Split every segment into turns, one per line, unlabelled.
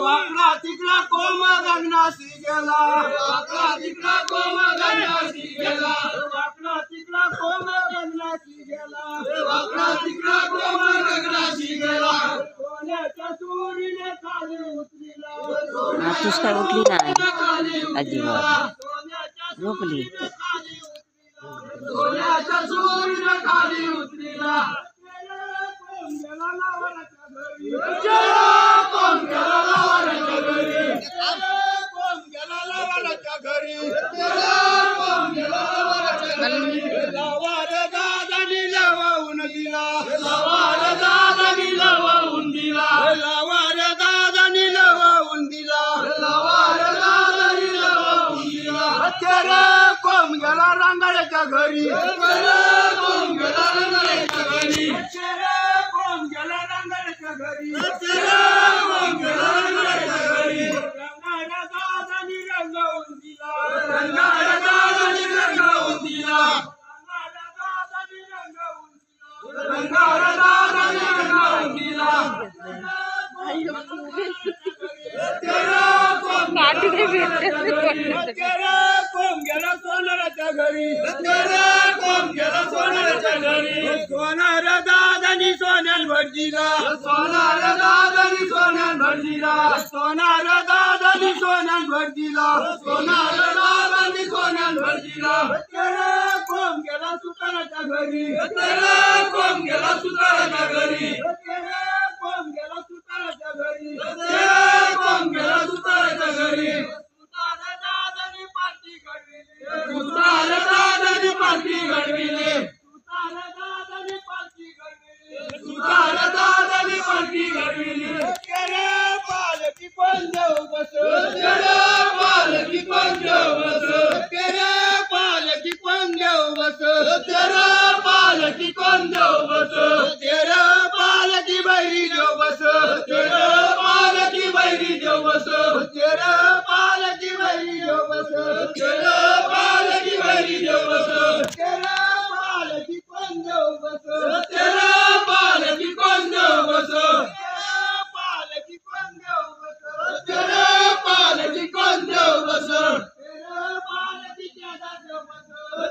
वाकडा तिकडा comma गगनाशी गेला. वाकडा तिकडा comma गगनाशी गेला. वाकडा तिकडा comma गगनाशी गेला. वाकडा तिकडा कोमा गगनाशी गेला. कोण्याच्या चोरीने खाली उतरिला
दुष्काळ उठली नाही अजिबात. झोपली.
सोन्याच्या तेर कोम गेला रांगाळ्याच्या घरी. कोम गेला रांगाळ्याच्या घरी. तेर कोम रांगाळ्याच्या घरी. तेर कोम रांगाळ्याच्या घरी. रंगाळ्या दादानी रंगावून दिला. रंगाळ्या दादानी रंगावून दिला. रंगाळ्या दादानी रंगावून दिला. तेरा कोम नाटक भेटते कोम गेला सोनाराच्या घरी? कोम गेला सोनाराच्या घरी? सोनार दादानी सोन्यान भटजीला. सोनार गेला सुताराच्या घरी? कोम गेला सुताराच्या घरी?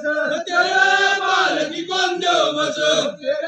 Sir. Sir. Sir. Sir. Sir. Sir.